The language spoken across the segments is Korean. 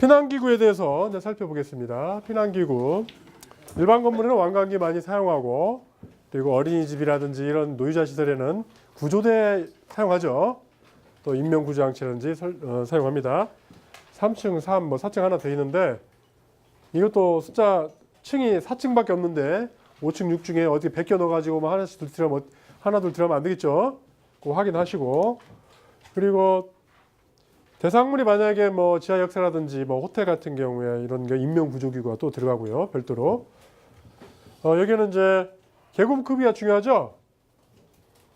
피난기구에 대해서 살펴보겠습니다. 피난기구. 일반 건물에는 완강기 많이 사용하고 그리고 어린이집이라든지 이런 노유자 시설에는 구조대 사용하죠. 또 인명구조장치라든지 설- 어, 사용합니다. 3층, 3, 뭐 4층 하나 더 있는데 이것도 숫자 층이 4층밖에 없는데 5층, 6층에 어디 베껴 넣어가지고 뭐 하나씩 둘 들어가면 하나 둘 들어가면 안 되겠죠. 그거 확인하시고 그리고 대상물이 만약에 뭐 지하 역사라든지 뭐 호텔 같은 경우에 이런 게 인명 구조기구가 또 들어가고요 별도로 어, 여기는 이제 계급 크기가 중요하죠.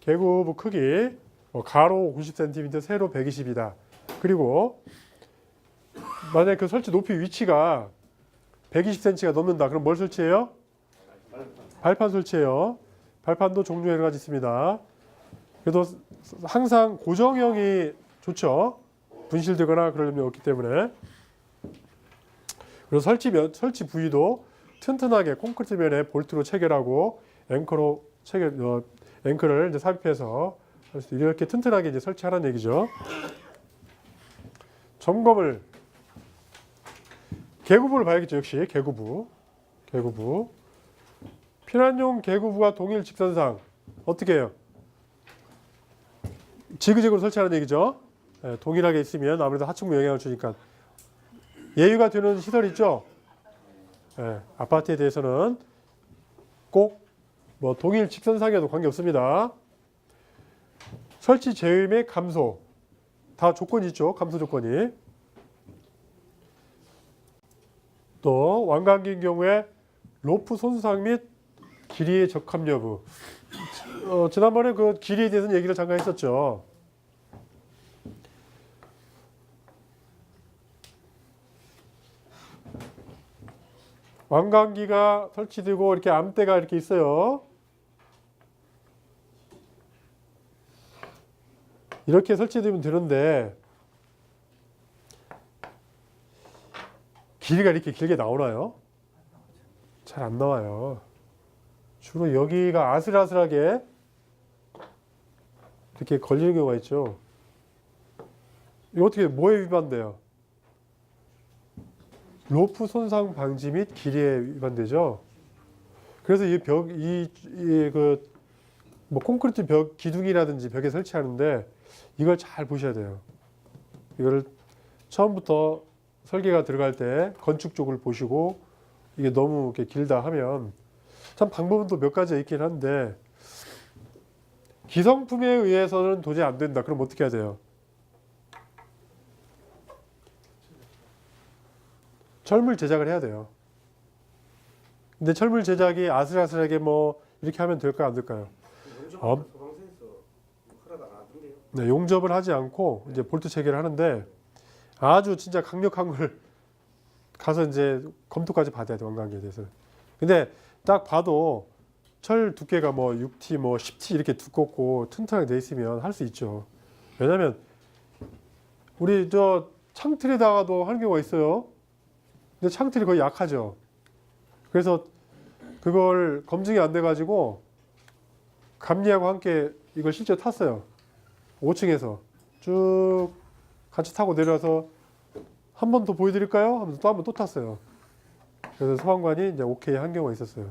계급 크기 뭐 가로 90cm, 세로 120이다. 그리고 만약에 그 설치 높이 위치가 120cm가 넘는다. 그럼 뭘 설치해요? 발판 설치해요. 발판도 종류 여러 가지 있습니다. 그래도 항상 고정형이 좋죠. 분실되거나 그럴 염려 없기 때문에. 그리고 설치 면, 설치 부위도 튼튼하게 콘크리트 면에 볼트로 체결하고 앵커로 체결, 어, 앵커를 이제 삽입해서 이렇게 튼튼하게 이제 설치하라는 얘기죠. 점검을 개구부를 봐야겠죠. 역시 개구부, 개구부. 피난용 개구부가 동일 직선상 어떻게 해요? 지그재그로 설치하는 얘기죠. 예, 동일하게 있으면 아무래도 하층부 영향을 주니까 예유가 되는 시설 있죠. 예, 아파트에 대해서는 꼭 뭐 동일 직선상이어도 관계 없습니다. 설치 및 감소 다 조건이 있죠. 감소 조건이. 또 완강기인 경우에 로프 손상 및 길이의 적합 여부. 어, 지난번에 그 길이에 대해서는 얘기를 잠깐 했었죠. 완강기가 설치되고 이렇게 암대가 이렇게 있어요. 이렇게 설치되면 되는데 길이가 이렇게 길게 나오나요? 잘 안 나와요. 주로 여기가 아슬아슬하게 이렇게 걸리는 경우가 있죠. 이거 어떻게 뭐에 위반돼요? 로프 손상 방지 및 길이에 위반되죠. 그래서 이 벽, 이, 이 그, 뭐 콘크리트 벽 기둥이라든지 벽에 설치하는데 이걸 잘 보셔야 돼요. 이거를 처음부터 설계가 들어갈 때 건축 쪽을 보시고 이게 너무 이렇게 길다 하면 참 방법은 또 몇 가지 있긴 한데 기성품에 의해서는 도저히 안 된다. 그럼 어떻게 해야 돼요? 철물 제작을 해야 돼요. 근데 철물 제작이 아슬아슬하게 뭐 이렇게 하면 될까요, 안 될까요? 어? 네, 용접을 하지 않고 이제 볼트 체계를 하는데 아주 진짜 강력한 걸 가서 이제 검토까지 받아야 돼 원광기에 대해서. 근데 딱 봐도 철 두께가 뭐 6T, 뭐 10T 이렇게 두껍고 튼튼하게 돼 있으면 할 수 있죠. 왜냐면 우리 저 창틀에다가도 하는 경우가 있어요. 근데 창틀이 거의 약하죠. 그래서 그걸 검증이 안 돼 가지고 감리하고 함께 이걸 실제 탔어요. 5층에서 쭉 같이 타고 내려와서 한 번 더 보여드릴까요? 하면서 또 한 번 또 탔어요. 그래서 소방관이 이제 오케이 한 경우가 있었어요.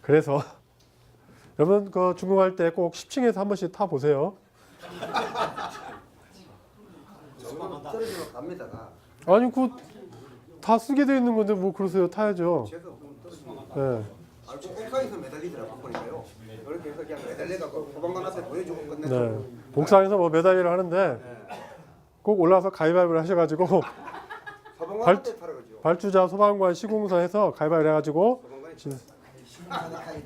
그래서 여러분 그 준공할 때 꼭 10층에서 한 번씩 타 보세요. 아니 그 다 쓰게 돼 있는 건데 뭐 그러세요 타야죠. 제가 떨어지면 네. 아, 저 옥상에서 매달리더라고 보니까요. 이렇게 해서 그냥 매달려갖고 소방관 앞에 보여주고 끝냈죠. 네. 복상에서 뭐 매달리를 하는데 꼭 올라와서 가위바위보를 하셔가지고 소방관 발-. 발주자 소방관 시공사 해서 가위바위보 해가지고 소방관이 진- 자기가.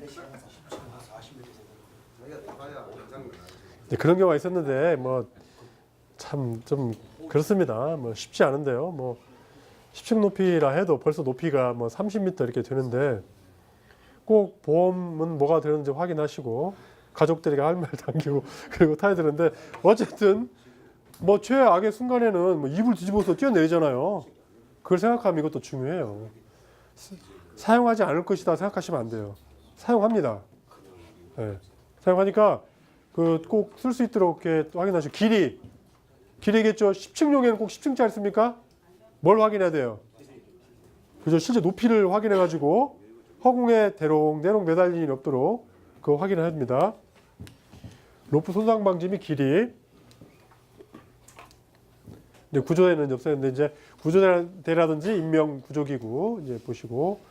네, 그런 경우가 있었는데 뭐 참 좀 그렇습니다. 뭐 쉽지 않은데요. 뭐 10층 높이라 해도 벌써 높이가 뭐 30m 이렇게 되는데 꼭 보험은 뭐가 되는지 확인하시고 가족들에게 할 말 당기고 그리고 타야 되는데 어쨌든 뭐 최악의 순간에는 뭐 이불 뒤집어서 뛰어내리잖아요. 그걸 생각하면 이것도 중요해요. 사- 사용하지 않을 것이다 생각하시면 안 돼요. 사용합니다. 네. 사용하니까 그 꼭 쓸 수 있도록 이렇게 또 확인하시고 길이 길이겠죠. 10층용에는 꼭 10층짜리 씁니까? 뭘 확인해야 돼요? 그죠? 실제 높이를 확인해 가지고 허공에 대롱대롱 일이 없도록 그거 확인을 합니다. 로프 손상 방지 및 길이. 이제 구조대는 없었는데 이제 구조대라든지 인명 구조기구 이제 보시고